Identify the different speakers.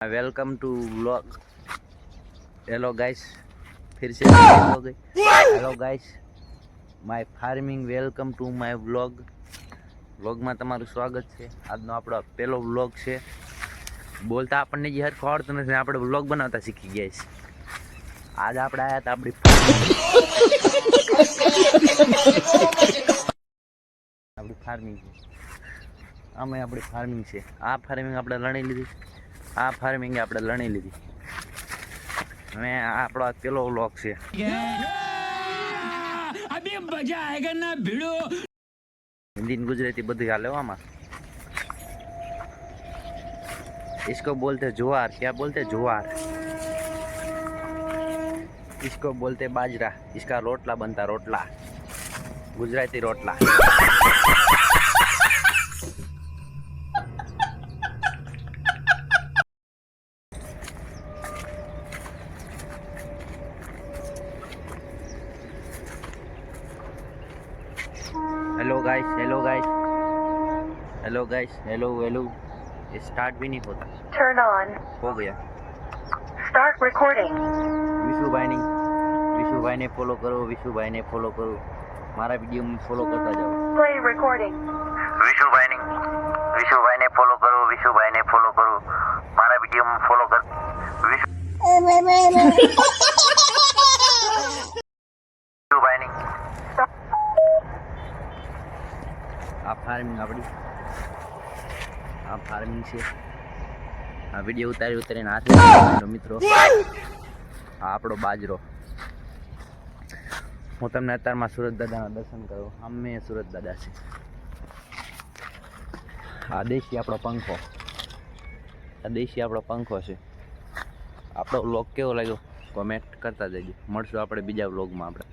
Speaker 1: welcome to vlog hello guys फिर से hello guys my farming welcome to my vlog વ્લોગમાં તમારું સ્વાગત છે આજનો આપણો પહેલો વ્લોગ છે બોલતા આપણને જે હરખું આવડતું નથી ને આપણે વ્લોગ બનાવતા શીખી ગયા છે આજ આપણે આવ્યા હતા આપણી આપણી ફાર્મિંગ છે આમાં આપણી ફાર્મિંગ છે આ ફાર્મિંગ આપણે લણી લીધી આ ફાર્મિંગ આપણે લણી લીધી અને આ આપણો આ પેલો વ્લોગ છે
Speaker 2: अभी मजा आएगा ना भिड़ो
Speaker 1: हिंदी ने गुजराती બધું હાલે હો આમાં इसको बोलते ज्वार क्या बोलते ज्वार इसको बोलते बाजरा इसका रोटला बनता रोटला Gujarati rotla Hello guys hello guys hello guys hello hello ये स्टार्ट भी नहीं होता
Speaker 3: Turn on.
Speaker 1: हो गया
Speaker 3: Start recording.
Speaker 1: વિશુભાઈની વિશુભાઈને ફોલો કરો વિશુભાઈને ફોલો કરો મારા વિડીયો ફોલો કરતા જાઓ
Speaker 3: Play recording.
Speaker 1: વિશુભાઈની વિશુભાઈને ફોલો કરો વિશુભાઈને ફોલો કરો મારા વિડીયો ફોલો કર વિશુભાઈની આ ફાર્મિંગ આપણી આ ફાર્મિંગ છે. આ વીડિયો ઉતારી ઉતારીને હાથે મિત્રો. આ આપણો બાજરો. હું તમને અત્યારમાં સુરત દાદાના દર્શન કરું. અમે સુરત દાદા છે આ દેશી આપણો પંખો. આ દેશી આપણો પંખો છે. આપણો વ્લોગ કેવો લાગ્યો? કોમેન્ટ કરતા જજો. મળશું આપણે બીજા વ્લોગમાં આપણે.